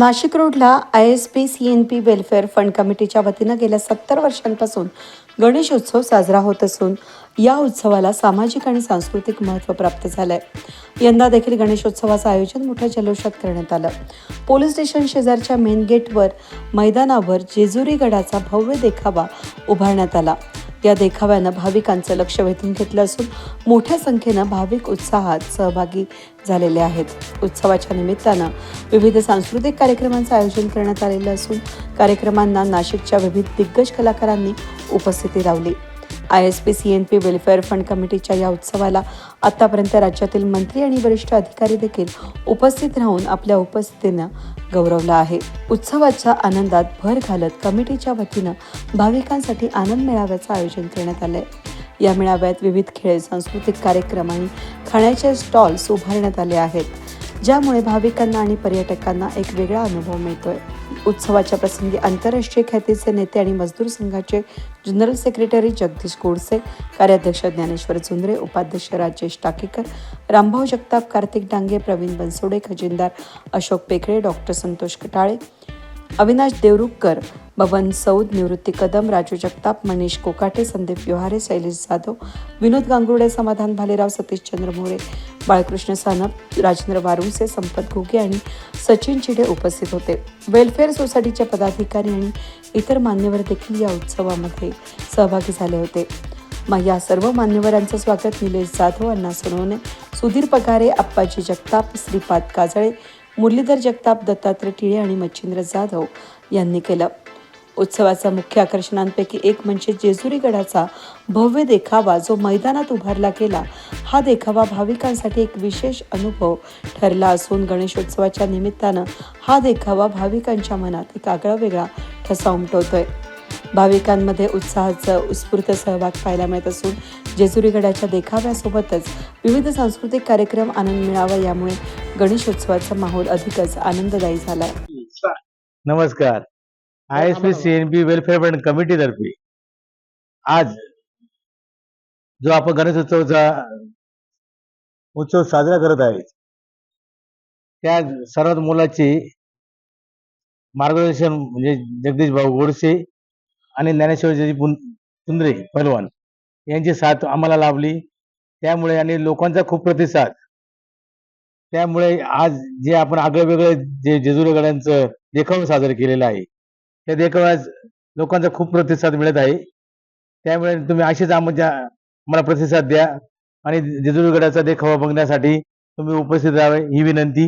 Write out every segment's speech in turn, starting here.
नाशिक रोडला I S P C N P welfare fund कमिटीच्या वतीनं गेल्या सत्तर वर्षांपासून गणेशोत्सव साजरा होत असून या उत्सवाला सामाजिक आणि सांस्कृतिक महत्त्व प्राप्त झालंय. यंदा देखील गणेशोत्सवाचं आयोजन मोठ्या जल्लोषात करण्यात आलं. पोलीस स्टेशन शेजारच्या मेन गेटवर मैदानावर जेजुरी गडाचा भव्य देखावा उभारण्यात आला. या देखाव्यानं भाविकांचं लक्ष वेधून घेतलं असून मोठ्या संख्येनं भाविक उत्साहात सहभागी झालेले आहेत. उत्सवाच्या निमित्तानं विविध सांस्कृतिक कार्यक्रमांचं आयोजन करण्यात आलेलं असून कार्यक्रमांना नाशिकच्या विविध दिग्गज कलाकारांनी उपस्थिती लावली. I S P C N P welfare fund कमिटीच्या या उत्सवाला आतापर्यंत राज्यातील मंत्री आणि वरिष्ठ अधिकारी देखील उपस्थित राहून आपल्या उपस्थितीनं गौरवला आहे. उत्सवाच्या आनंदात भर घालत कमिटीच्या वतीनं भाविकांसाठी आनंद मेळाव्याचं आयोजन करण्यात आलंय. या मेळाव्यात विविध खेळ सांस्कृतिक कार्यक्रम आणि खाण्याचे स्टॉल्स उभारण्यात आले आहेत. ज्यामुळे भाविकांना आणि पर्यटकांना एक वेगळा अनुभव मिळतोय. उत्सवाच्या प्रसंगी आंतरराष्ट्रीय ख्यातीचे नेते आणि मजदूर संघाचे जनरल सेक्रेटरी जगदीश गोडसे कार्याध्यक्ष ज्ञानेश्वर झुंदरे उपाध्यक्ष राजेश टाकेकर रामभाऊ जगताप कार्तिक डांगे प्रवीण बनसोडे खजिनदार अशोक पेखळे डॉक्टर संतोष कटाळे अविनाश देवरुखकर बबन सौद निवृत्ती कदम राजू जगताप मनीष कोकाटे संदीप विहारे शैलेश जाधव विनोद गांगुर्डे समाधान भालेराव सतीशचंद्र मोरे बाळकृष्ण सानप राजेंद्र वारुंसे संपत घुगे आणि सचिन चिडे उपस्थित होते. वेलफेअर सोसायटीचे पदाधिकारी आणि इतर मान्यवर देखील या उत्सवामध्ये सहभागी झाले होते. मग या सर्व मान्यवरांचं स्वागत निलेश जाधव अण्णा सोनवणे सुधीर पगारे आप्पाजी जगताप श्रीपाद काजळे मुरलीधर जगताप दत्तात्रय टिळे आणि मच्छिंद्र जाधव यांनी केलं. उत्सवाचा मुख्य आकर्षणांपैकी एक म्हणजे जेजुरी गडाचा भव्य देखावा जो मैदानात उभारला गेला. हा देखावा भाविकांसाठी एक विशेष अनुभव ठरला असून गणेशोत्सवाच्या निमित्तानं हा देखावा भाविकांच्या मनात एक आगळा वेगळा ठसा उमटवतोय. भाविकांमध्ये उत्साहाचा उत्स्फूर्त सहभाग पाहायला मिळत असून जेजुरी गडाच्या देखाव्यासोबतच विविध सांस्कृतिक कार्यक्रम आनंद मिळावा यामुळे गणेशोत्सवाचा माहोल अधिकच आनंददायी झालाय. नमस्कार. I S P C N B welfare fund कमिटीतर्फे आज जो आपण गणेशोत्सवाचा उत्सव साजरा करत आहे त्या सर्वात मोलाची मार्गदर्शन म्हणजे जगदीश भाऊ गोडसे आणि ज्ञानेश्वरजी पुंद्रे पहलवान यांची साथ आम्हाला लाभली. त्यामुळे आणि लोकांचा खूप प्रतिसाद. त्यामुळे आज जे आपण आगळं वेगळं जे जेजुरी गड्यांचं साजरं केलेलं आहे त्या देखाव्यास लोकांचा खूप प्रतिसाद मिळत आहे. त्यामुळे तुम्ही असेच आमच्या मला प्रतिसाद द्या. आणि जेजुरी गडाचा देखावा बघण्यासाठी तुम्ही उपस्थित राहावे ही विनंती.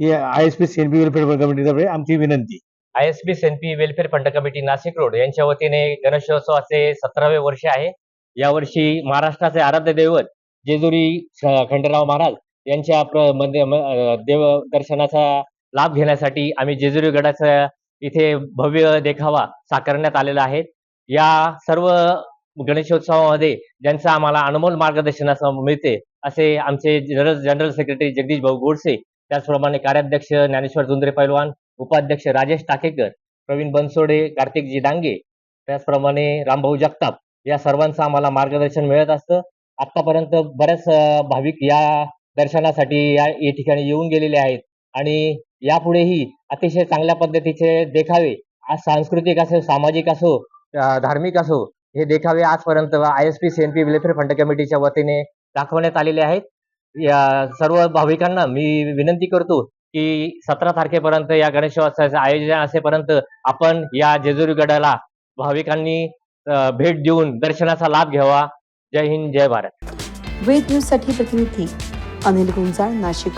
ही I S P C P welfare कमिटीतर्फे आमची विनंती. I S P C N P welfare fund committee Nashik road यांच्या वतीने गणेशोत्सवाचे सतरावे वर्ष आहे. यावर्षी महाराष्ट्राचे आराध्य दैवत जेजुरी खंडराव खंडेराव महाराज यांच्या मध्ये देव दर्शनाचा लाभ घेण्यासाठी आम्ही जेजुरी गडाचा इथे भव्य देखावा साकारण्यात आलेला आहे. या सर्व गणेशोत्सवामध्ये ज्यांचं आम्हाला अनमोल मार्गदर्शन मिळते असे आमचे जनरल जनरल सेक्रेटरी जगदीश भाऊ गोडसे त्याचप्रमाणे कार्याध्यक्ष ज्ञानेश्वर जुंद्रे पैलवान उपाध्यक्ष राजेश टाकेकर प्रवीण बनसोडे कार्तिकजी डांगे त्याचप्रमाणे रामभाऊ जगताप या सर्वांचं आम्हाला मार्गदर्शन मिळत असतं. आतापर्यंत बऱ्याच भाविक या दर्शनासाठी या या ठिकाणी येऊन गेलेले आहेत. आणि यापुढेही अतिशय चांगल्या पद्धतीचे देखावे. आज सांस्कृतिक असो सामाजिक असो धार्मिक असो हे देखावे आजपर्यंत I S P C N P welfare fund कमिटीच्या वतीने दाखवण्यात आलेले आहेत. या सर्व भाविकांना मी विनंती करतो की सतरा तारखेपर्यंत या गणेशोत्सवाचं आयोजन असेपर्यंत आपण या जेजुरी गडाला भाविकांनी भेट देऊन दर्शनाचा लाभ घ्यावा. जय हिंद जय भारत. वेद न्यूजसाठी प्रतिनिधी अनिल गुंजाळ नाशिक.